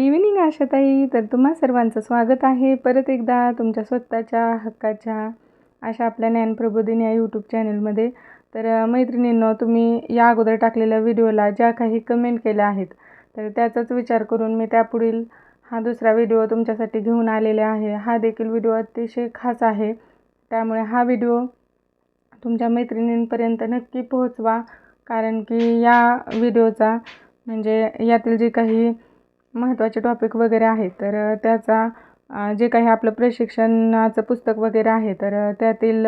Evening आशाताई. तर तुम्हा सर्वांचं स्वागत आहे. परत एकदा तुमच्या स्वतःच्या हक्काच्या अशा आपल्या ज्ञानप्रबोधिनी या यूट्यूब चॅनलमध्ये तर मैत्रिणींनो तुम्ही या अगोदर टाकलेल्या व्हिडिओला ज्या काही कमेंट केल्या आहेत तर त्याचाच विचार करून मी त्यापुढील हा दुसरा व्हिडिओ तुमच्यासाठी घेऊन आलेले आहे. हा देखील व्हिडिओ अतिशय खास आहे. त्यामुळे हा व्हिडिओ तुमच्या मैत्रिणींपर्यंत नक्की पोहोचवा. कारण की या व्हिडिओचा म्हणजे यातील जे काही महत्त्वाचे टॉपिक वगैरे आहेत. तर त्याचा जे काही आपलं प्रशिक्षणाचं पुस्तक वगैरे आहे तर त्यातील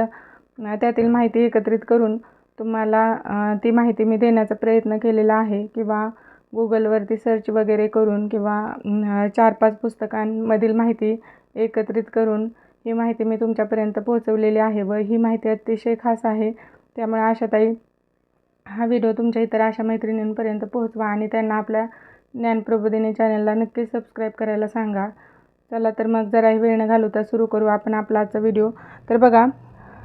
त्यातील माहिती एकत्रित करून तुम्हाला ती माहिती मी देण्याचा प्रयत्न केलेला आहे. किंवा गुगलवरती सर्च वगैरे करून किंवा चार पाच पुस्तकांमधील माहिती एकत्रित करून ही माहिती मी तुमच्यापर्यंत पोहोचवलेली आहे व ही माहिती अतिशय खास आहे. त्यामुळे आशाताई हा व्हिडिओ तुमच्या इतर अशा मैत्रिणींपर्यंत पोहोचवा आणि त्यांना आपल्या ज्ञानप्रबोधिनी चॅनलला नक्की सबस्क्राईब करायला सांगा. चला तर मग जराही वेळ न घालवता सुरू करू आपण आपला आजचा व्हिडिओ तर बघा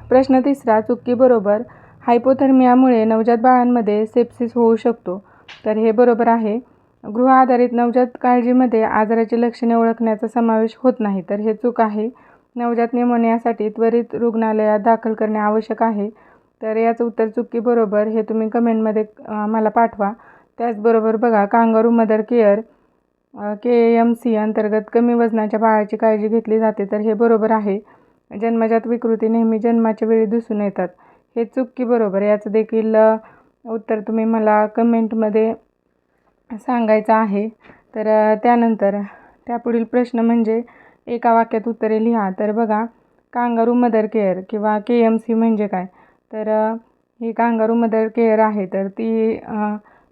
प्रश्न तिसरा चुकीबरोबर हायपोथर्मियामुळे नवजात बाळांमध्ये सेप्सिस होऊ शकतो. तर हे बरोबर आहे. गृह आधारित नवजात काळजीमध्ये आजाराची लक्षणे ओळखण्याचा समावेश होत नाही. तर हे चूक आहे. नवजात निमोनियासाठी त्वरित रुग्णालयात दाखल करणे आवश्यक आहे. तर याचं उत्तर चुकीबरोबर हे तुम्ही कमेंटमध्ये मला पाठवा. त्याचबरोबर बघा kangaroo mother care K M C अंतर्गत कमी वजनाच्या बाळाची काळजी घेतली जाते तर हे बरोबर आहे. जन्मजात विकृती नेहमी जन्माच्या वेळी दिसून येतात. हे चुकी बरोबर? याचं देखील उत्तर तुम्ही मला कमेंटमध्ये सांगायचं आहे. तर त्यानंतर त्यापुढील प्रश्न म्हणजे एका वाक्यात उत्तरे लिहा. तर बघा कांगारू मदर केअर किंवा के एम सी म्हणजे काय? तर ही कांगारू मदर केअर आहे तर ती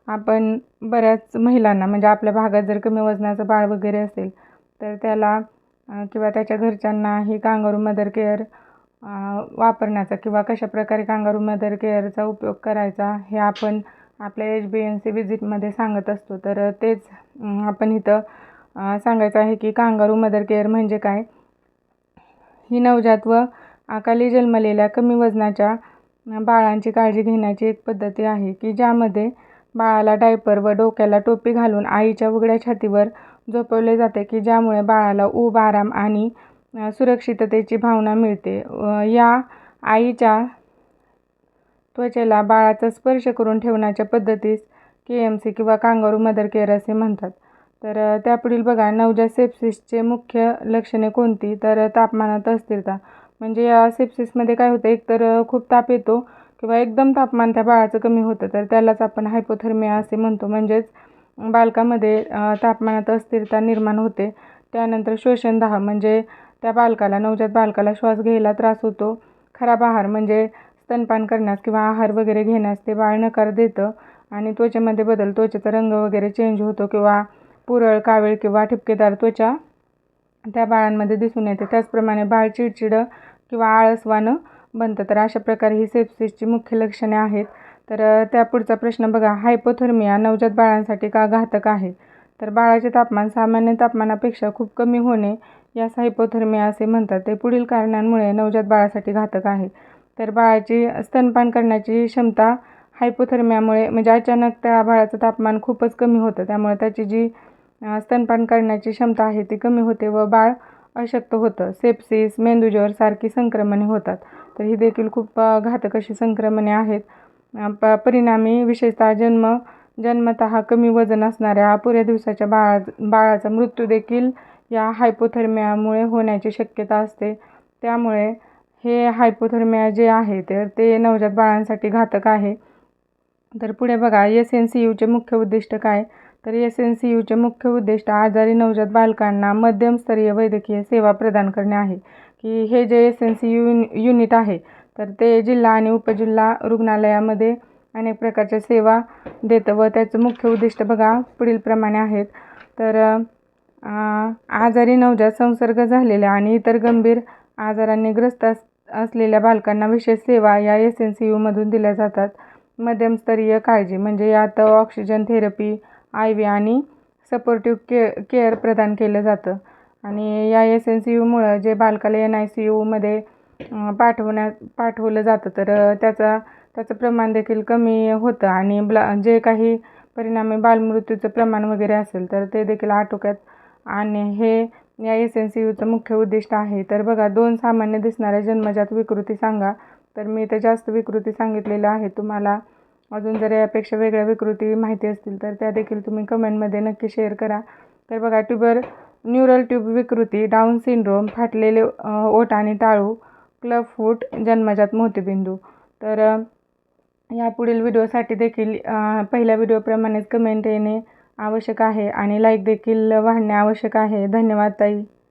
आपण बऱ्याच महिलांना म्हणजे आपल्या भागात जर कमी वजनाचं बाळ वगैरे असेल तर त्याला किंवा त्याच्या घरच्यांना ही कांगारू मदर केअर वापरण्याचा किंवा कशाप्रकारे कांगारू मदर केअरचा उपयोग करायचा हे आपण आपल्या एच बी एन सी विजिटमध्ये सांगत असतो. तर तेच आपण इथं सांगायचं आहे की कांगारू मदर केअर म्हणजे काय? ही नवजात व अकाली जन्मलेल्या कमी वजनाच्या बाळांची काळजी घेण्याची एक पद्धती आहे की ज्यामध्ये बाळाला डायपर व डोक्याला टोपी घालून आईच्या उघड्या छातीवर झोपवले जाते की ज्यामुळे बाळाला ऊब आराम आणि सुरक्षिततेची भावना मिळते. या आईच्या त्वचेला बाळाचा स्पर्श करून ठेवण्याच्या पद्धतीस के एम सी किंवा कांगारू मदर केअर असे म्हणतात. तर त्यापुढील बघा नवजात सेप्सिसचे मुख्य लक्षणे कोणती? तर तापमानात अस्थिरता. म्हणजे या सेप्सिसमध्ये काय होतं? एकतर खूप ताप येतो किंवा एकदम तापमान त्या बाळाचं कमी होतं तर त्यालाच आपण हायपोथर्मिया असे म्हणतो. म्हणजेच बालकामध्ये तापमानात अस्थिरता निर्माण होते. त्यानंतर श्वसनदाह म्हणजे त्या बालकाला नवजात बालकाला श्वास घ्यायला त्रास होतो. खराब आहार म्हणजे स्तनपान करण्यास किंवा आहार वगैरे घेण्यास ते बाळ नकार देतं आणि त्वचेमध्ये बदल त्वचेचा रंग वगैरे चेंज होतो किंवा पुरळ कावीळ किंवा ठिपकेदार त्वचा त्या बाळांमध्ये दिसून येते. त्याचप्रमाणे बाळ चिडचिडं किंवा आळसवानं बनतं. तर अशा प्रकारे ही सेप्सिसची मुख्य लक्षणे आहेत. तर त्या पुढचा प्रश्न बघा. हायपोथर्मिया नवजात बाळांसाठी का घातक आहे? तर बाळाचे तापमान सामान्य तापमानापेक्षा खूप कमी होणे यास हायपोथर्मिया असे म्हणतात. ते पुढील कारणांमुळे नवजात बाळासाठी घातक आहे. तर बाळाची स्तनपान करण्याची क्षमता हायपोथर्मियामुळे म्हणजे अचानक त्या बाळाचं तापमान खूपच कमी होतं. त्यामुळे त्याची जी स्तनपान करण्याची क्षमता आहे ती कमी होते व बाळ अशक्त होतं. सेप्सिस मेंदूज्वर सारखी संक्रमणे होतात. तर ही देखील खूप घातक अशी संक्रमणे आहेत. प परिणामी विशेषतः जन्म जन्मतः कमी वजन असणाऱ्या अपुऱ्या दिवसाच्या बाळा बाळाचा मृत्यू देखील या हायपोथर्मियामुळे होण्याची शक्यता असते. त्यामुळे हे हायपोथर्मिया जे आहे तर ते नवजात बाळांसाठी घातक आहे. तर पुढे बघा एस एन सी यूचे मुख्य उद्दिष्ट काय? तर एस एन सी यूचे मुख्य उद्दिष्ट आजारी नवजात बालकांना मध्यमस्तरीय वैद्यकीय सेवा प्रदान करणे आहे. की हे जे S N C U unit आहे तर ते जिल्हा आणि उपजिल्हा रुग्णालयामध्ये अनेक प्रकारच्या सेवा देतं व त्याचं मुख्य उद्दिष्ट बघा पुढीलप्रमाणे आहेत. तर आजारी नवजात संसर्ग झालेल्या आणि इतर गंभीर आजारांनी ग्रस्त अस असलेल्या बालकांना विशेष सेवा या एस एन सी यूमधून दिल्या जातात. मध्यमस्तरीय काळजी म्हणजे यात ऑक्सिजन थेरपी आय व्ही आणि सपोर्टिव्ह के केअर प्रदान केलं जातं. आणि या एस एन सी यूमुळं जे बालकाला एन आय सी यूमध्ये पाठवण्या पाठवलं जातं तर त्याचा त्याचं प्रमाण देखील कमी होतं. आणि ब्ला जे काही परिणामी बालमृत्यूचं प्रमाण वगैरे असेल तर ते देखील आटोक्यात आणि हे या एस एन सी यूचं मुख्य उद्दिष्ट आहे. तर बघा दोन सामान्य दिसणाऱ्या जन्मजात विकृती सांगा. तर मी इथं जास्त विकृती सांगितलेल्या आहे. तुम्हाला अजून जर यापेक्षा वेगळ्या विकृती माहिती असतील तर त्या देखील तुम्ही कमेंटमध्ये नक्की शेअर करा. तर बघा ट्यूबर न्यूरल ट्यूब विकृती डाऊन सिंड्रोम फाटलेले ओठ आणि टाळू क्लब फूट जन्मजात मोतीबिंदू. तर यापुढील व्हिडिओसाठी देखील पहिल्या व्हिडिओप्रमाणेच कमेंट येणे आवश्यक आहे आणि लाईक देखील वाढणे आवश्यक आहे. धन्यवाद ताई.